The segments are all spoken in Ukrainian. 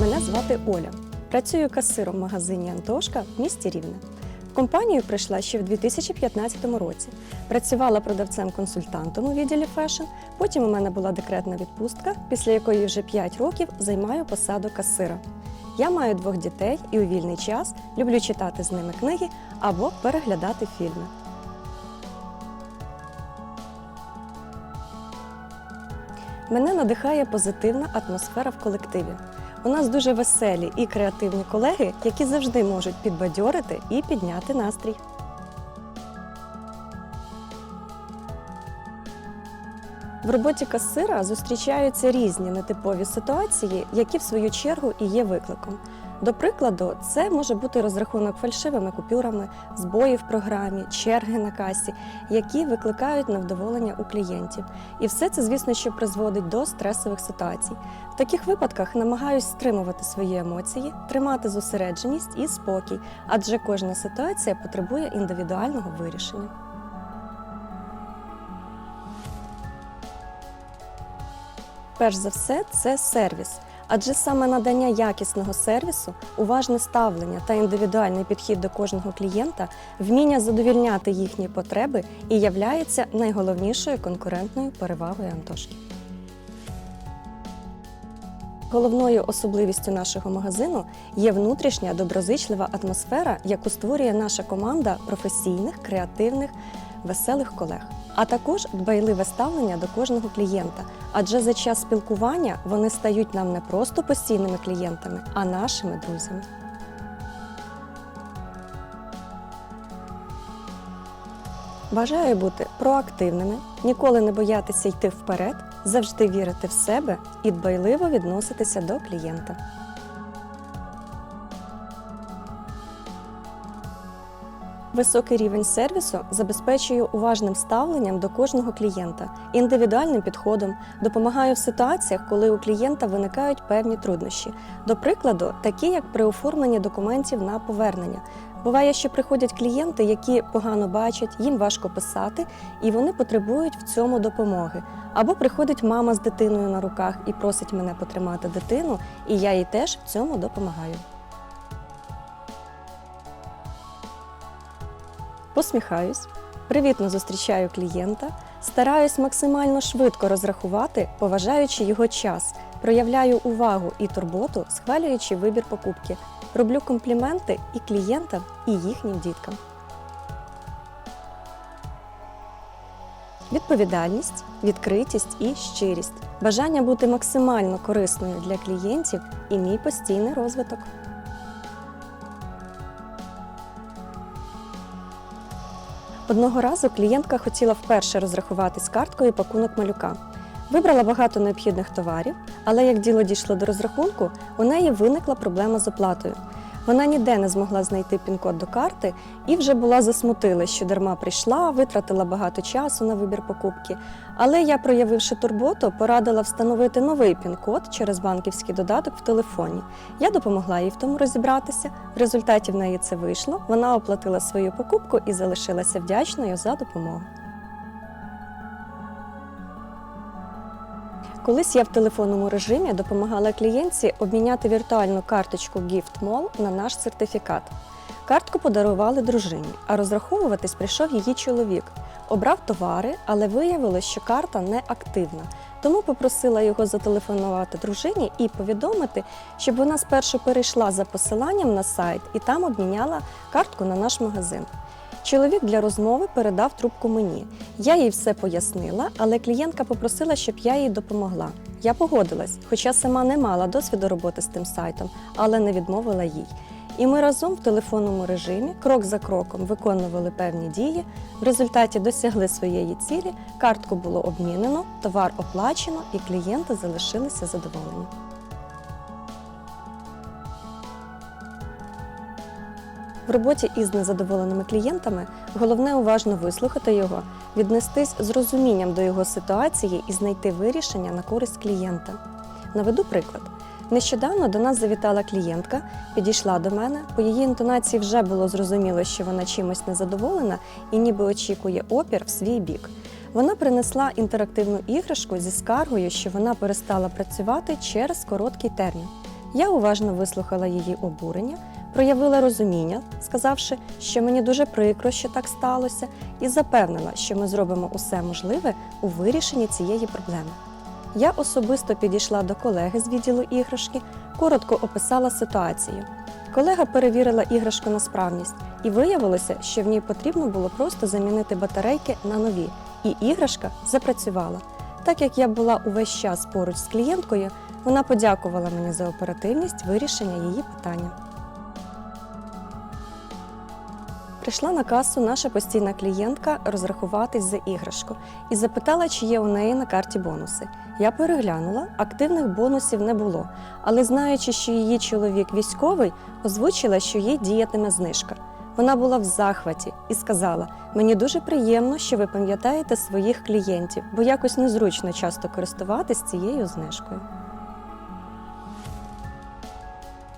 Мене звати Оля. Працюю касиром в магазині Антошка в місті Рівне. В компанію прийшла ще в 2015 році. Працювала продавцем-консультантом у відділі фешн. Потім у мене була декретна відпустка, після якої вже 5 років займаю посаду касира. Я маю двох дітей і у вільний час люблю читати з ними книги або переглядати фільми. Мене надихає позитивна атмосфера в колективі. У нас дуже веселі і креативні колеги, які завжди можуть підбадьорити і підняти настрій. В роботі касира зустрічаються різні нетипові ситуації, які в свою чергу і є викликом. До прикладу, це може бути розрахунок фальшивими купюрами, збої в програмі, черги на касі, які викликають невдоволення у клієнтів. І все це, звісно, що призводить до стресових ситуацій. В таких випадках намагаюсь стримувати свої емоції, тримати зосередженість і спокій, адже кожна ситуація потребує індивідуального вирішення. Перш за все, це сервіс. Адже саме надання якісного сервісу, уважне ставлення та індивідуальний підхід до кожного клієнта, вміння задовільняти їхні потреби і являється найголовнішою конкурентною перевагою Антошки. Головною особливістю нашого магазину є внутрішня доброзичлива атмосфера, яку створює наша команда професійних, креативних, веселих колег, а також дбайливе ставлення до кожного клієнта. Адже за час спілкування вони стають нам не просто постійними клієнтами, а нашими друзями. Бажаю бути проактивними, ніколи не боятися йти вперед, завжди вірити в себе і дбайливо відноситися до клієнта. Високий рівень сервісу забезпечує уважним ставленням до кожного клієнта, індивідуальним підходом, допомагає в ситуаціях, коли у клієнта виникають певні труднощі. До прикладу, такі як при оформленні документів на повернення. Буває, що приходять клієнти, які погано бачать, їм важко писати, і вони потребують в цьому допомоги. Або приходить мама з дитиною на руках і просить мене потримати дитину, і я їй теж в цьому допомагаю. Посміхаюсь, привітно зустрічаю клієнта, стараюсь максимально швидко розрахувати, поважаючи його час, проявляю увагу і турботу, схвалюючи вибір покупки, роблю компліменти і клієнтам, і їхнім діткам. Відповідальність, відкритість і щирість, бажання бути максимально корисною для клієнтів і мій постійний розвиток. Одного разу клієнтка хотіла вперше розрахуватись карткою пакунок малюка. Вибрала багато необхідних товарів, але як діло дійшло до розрахунку, у неї виникла проблема з оплатою. Вона ніде не змогла знайти пін-код до карти і вже була засмутила, що дарма прийшла, витратила багато часу на вибір покупки. Але я, проявивши турботу, порадила встановити новий пін-код через банківський додаток в телефоні. Я допомогла їй в тому розібратися. В результаті в неї це вийшло. Вона оплатила свою покупку і залишилася вдячною за допомогу. Колись я в телефонному режимі допомагала клієнтці обміняти віртуальну карточку Gift Mall на наш сертифікат. Картку подарували дружині, а розраховуватись прийшов її чоловік. Обрав товари, але виявилось, що карта не активна. Тому попросила його зателефонувати дружині і повідомити, щоб вона спершу перейшла за посиланням на сайт і там обміняла картку на наш магазин. Чоловік для розмови передав трубку мені. Я їй все пояснила, але клієнтка попросила, щоб я їй допомогла. Я погодилась, хоча сама не мала досвіду роботи з тим сайтом, але не відмовила їй. І ми разом в телефонному режимі, крок за кроком, виконували певні дії. В результаті досягли своєї цілі, картку було обмінено, товар оплачено, і клієнти залишилися задоволені. В роботі із незадоволеними клієнтами головне уважно вислухати його, віднестись з розумінням до його ситуації і знайти вирішення на користь клієнта. Наведу приклад. Нещодавно до нас завітала клієнтка, підійшла до мене. По її інтонації вже було зрозуміло, що вона чимось незадоволена і ніби очікує опір в свій бік. Вона принесла інтерактивну іграшку зі скаргою, що вона перестала працювати через короткий термін. Я уважно вислухала її обурення, проявила розуміння, сказавши, що мені дуже прикро, що так сталося, і запевнила, що ми зробимо усе можливе у вирішенні цієї проблеми. Я особисто підійшла до колеги з відділу іграшки, коротко описала ситуацію. Колега перевірила іграшку на справність, і виявилося, що в ній потрібно було просто замінити батарейки на нові, і іграшка запрацювала. Так як я була увесь час поруч з клієнткою, вона подякувала мені за оперативність вирішення її питання. Прийшла на касу наша постійна клієнтка розрахуватись за іграшку і запитала, чи є у неї на карті бонуси. Я переглянула, активних бонусів не було, але знаючи, що її чоловік військовий, озвучила, що їй діятиме знижка. Вона була в захваті і сказала: мені дуже приємно, що ви пам'ятаєте своїх клієнтів, бо якось незручно часто користуватись цією знижкою.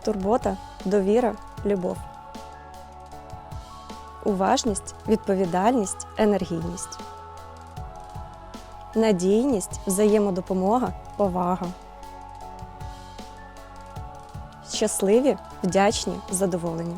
Турбота, довіра, любов. Уважність, відповідальність, енергійність. Надійність, взаємодопомога, повага. Щасливі, вдячні, задоволені.